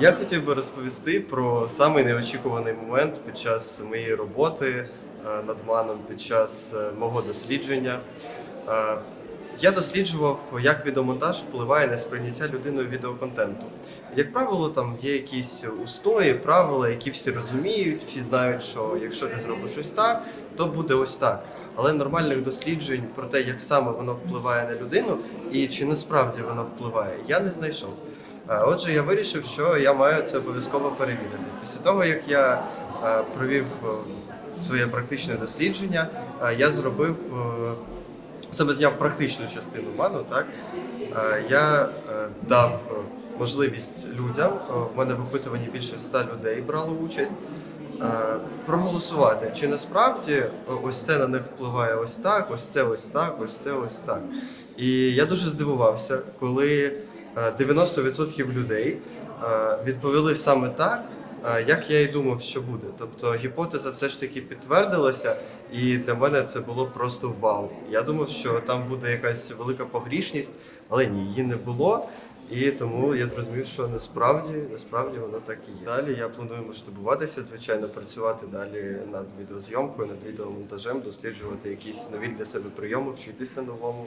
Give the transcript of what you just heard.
Я хотів би розповісти про самий неочікуваний момент під час моєї роботи е, над маном, під час е, мого дослідження. Е, Я досліджував, як відеомонтаж впливає на сприйняття людиною відеоконтенту. Як правило, там є якісь устої, правила, які всі розуміють, всі знають, що якщо ти зробиш ось так, то буде ось так. Але нормальних досліджень про те, як саме воно впливає на людину і чи насправді воно впливає, я не знайшов. Отже, я вирішив, що я маю це обов'язково перевірити. Після того, як я провів е, своє практичне дослідження, я зробив е, себе зняв практичну частину ману. Так я е, дав можливість людям. В мене в опитуванні більше ста людей брало участь. Проголосувати, чи насправді ось це на них впливає ось так, ось це ось так, ось це ось так. І я дуже здивувався, коли 90% людей е, відповіли саме так, е, як я і думав, що буде. Тобто гіпотеза все ж таки підтвердилася, і для мене це було просто вау. Я думав, що там буде якась велика погрішність, але ні, її не було. І тому я зрозумів, що насправді насправді воно так і є. Далі я планую масштабуватися, звичайно, працювати далі над відеозйомкою, над відеомонтажем, досліджувати якісь нові для себе прийоми, вчитися новому.